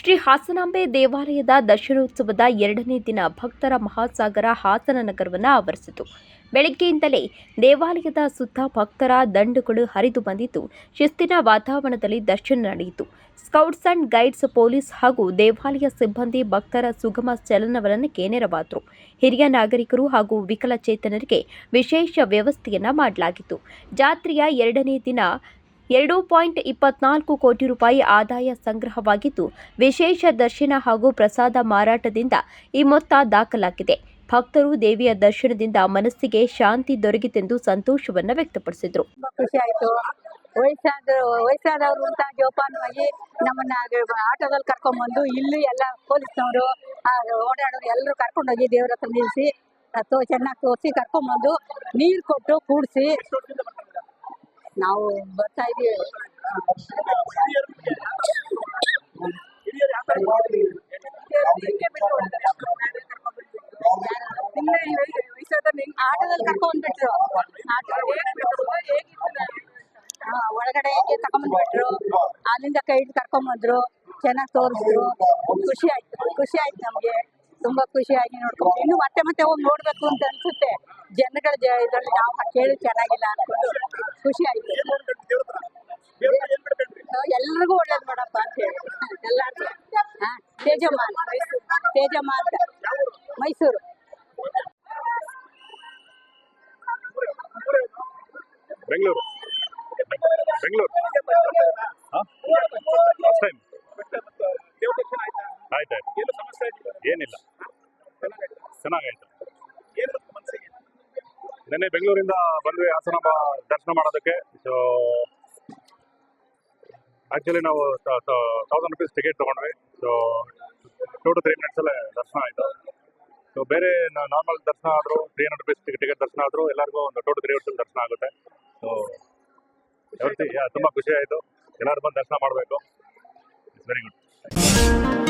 ಶ್ರೀ ಹಾಸನಾಂಬೆ ದೇವಾಲಯದ ದಶರೋತ್ಸವದ ಎರಡನೇ ದಿನ ಭಕ್ತರ ಮಹಾಸಾಗರ ಹಾಸನ ನಗರವನ್ನು ಆವರಿಸಿತು. ಬೆಳಗ್ಗೆಯಿಂದಲೇ ದೇವಾಲಯದ ಸುತ್ತ ಭಕ್ತರ ದಂಡುಗಳು ಹರಿದು ಬಂದಿದ್ದು, ಶಿಸ್ತಿನ ವಾತಾವರಣದಲ್ಲಿ ದರ್ಶನ ನಡೆಯಿತು. ಸ್ಕೌಟ್ಸ್ ಅಂಡ್ ಗೈಡ್ಸ್ ಪೊಲೀಸ್ ಹಾಗೂ ದೇವಾಲಯ ಸಿಬ್ಬಂದಿ ಭಕ್ತರ ಸುಗಮ ಚಲನವಲನಕ್ಕೆ ನೆರವಾದರು. ಹಿರಿಯ ನಾಗರಿಕರು ಹಾಗೂ ವಿಕಲಚೇತನರಿಗೆ ವಿಶೇಷ ವ್ಯವಸ್ಥೆಯನ್ನ ಮಾಡಲಾಗಿತ್ತು. ಜಾತ್ರೆಯ ಎರಡನೇ ದಿನ ಎರಡು ಪಾಯಿಂಟ್ ಇಪ್ಪತ್ನಾಲ್ಕು ಕೋಟಿ ರೂಪಾಯಿ ಆದಾಯ ಸಂಗ್ರಹವಾಗಿದ್ದು, ವಿಶೇಷ ದರ್ಶನ ಹಾಗೂ ಪ್ರಸಾದ ಮಾರಾಟದಿಂದ ಈ ಮೊತ್ತ ದಾಖಲಾಗಿದೆ. ಭಕ್ತರು ದೇವಿಯ ದರ್ಶನದಿಂದ ಮನಸ್ಸಿಗೆ ಶಾಂತಿ ದೊರಕಿತೆಂದು ಸಂತೋಷವನ್ನು ವ್ಯಕ್ತಪಡಿಸಿದರು. ವಯಸ್ಸಾದ್ರು ವಯಸ್ಸಾದವರು ಅಂತ ಜೋಪಾನವಾಗಿ ನಮ್ಮನ್ನ ಆಟೋದಲ್ಲಿ ಕರ್ಕೊಂಡ್ಬಂದು ಇಲ್ಲಿ ಎಲ್ಲ ಪೊಲೀಸ್ನವರು ಓಡಾಡೋರು ಎಲ್ಲರೂ ಕರ್ಕೊಂಡೋಗಿ ದೇವ್ರ ಹತ್ರ ನಿಲ್ಲಿಸಿ ಚೆನ್ನಾಗಿ ತೋರಿಸಿ ಕರ್ಕೊಂಡ್ಬಂದು ನೀರು ಕೊಟ್ಟು ಕೂಡಿಸಿ ನಾವು ಬರ್ತಾ ಇದೀವಿ. ಆಟದಲ್ಲಿ ಕರ್ಕೊಂಡ್ಬಿಟ್ರು ಒಳಗಡೆ ತಗೊಂಡ್ಬಿಟ್ರು ಅಲ್ಲಿಂದ ಕೈ ಕರ್ಕೊಂಡ್ಬಂದ್ರು ಕರ್ಕೊಂಬಂದ್ರು ಚೆನ್ನಾಗಿ ತೋರಿಸಿದ್ರು. ಖುಷಿ ಆಯ್ತು. ಖುಷಿ ಆಯ್ತು ನಮ್ಗೆ. ತುಂಬಾ ಖುಷಿಯಾಗಿ ನೋಡ್ಕೊಂಡು ಇನ್ನು ಮತ್ತೆ ಮತ್ತೆ ಹೋಗಿ ನೋಡ್ಬೇಕು ಅಂತ ಅನ್ಸುತ್ತೆ. ಜನಗಳ ಜ- ಇದ್ರಲ್ಲಿ ನಾವು ಕೇಳಿ ಚೆನ್ನಾಗಿಲ್ಲ ಅನ್ಕೊಂಡು ಖುಷಿ ಆಯ್ತು. ಎಲ್ರಿಗೂ ಒಳ್ಳೇದು ಮಾಡಪ್ಪ ಅಂತ ಹೇಳಿ. ಎಲ್ಲ ಹಾ ತೇಜಮ್ಮ ತೇಜಮ್ಮ ಅಂತ ಮೈಸೂರು. ಬೆಂಗಳೂರು. ಬೆಂಗಳೂರು. ಫಸ್ಟ್ ಟೈಮ್ ಆಯ್ತಾಯ್ತು. ಏನಿಲ್ಲ. ಚೆನ್ನಾಗಾಯ್ತು. ನಿನ್ನೆ ಬೆಂಗಳೂರಿಂದ ಬಂದ್ವಿ ಹಾಸನ ದರ್ಶನ ಮಾಡೋದಕ್ಕೆ. ಸೊ ಆ್ಯಕ್ಚುಲಿ ನಾವು ತೌಸಂಡ್ ರುಪೀಸ್ ಟಿಕೆಟ್ ತೊಗೊಂಡ್ವಿ. ಸೊ ಟೂ ಟು ತ್ರೀ ಮಿನಿಟ್ಸಲ್ಲೇ ದರ್ಶನ ಆಯಿತು. ಸೊ ಬೇರೆ ನಾರ್ಮಲ್ ದರ್ಶನ ಆದರೂ ತ್ರೀ ಹಂಡ್ರೆಡ್ ರುಪೀಸ್ ಟಿಕೆಟ್ ದರ್ಶನ ಆದರೂ ಎಲ್ಲರಿಗೂ ಒಂದು ಟೂ ಟು ತ್ರೀ ಅವರ್ಸಲ್ಲಿ ದರ್ಶನ ಆಗುತ್ತೆ. ಸೊ ತುಂಬ ಖುಷಿ ಆಯಿತು. ಎಲ್ಲರೂ ಬಂದು ದರ್ಶನ ಮಾಡಬೇಕು. It's very good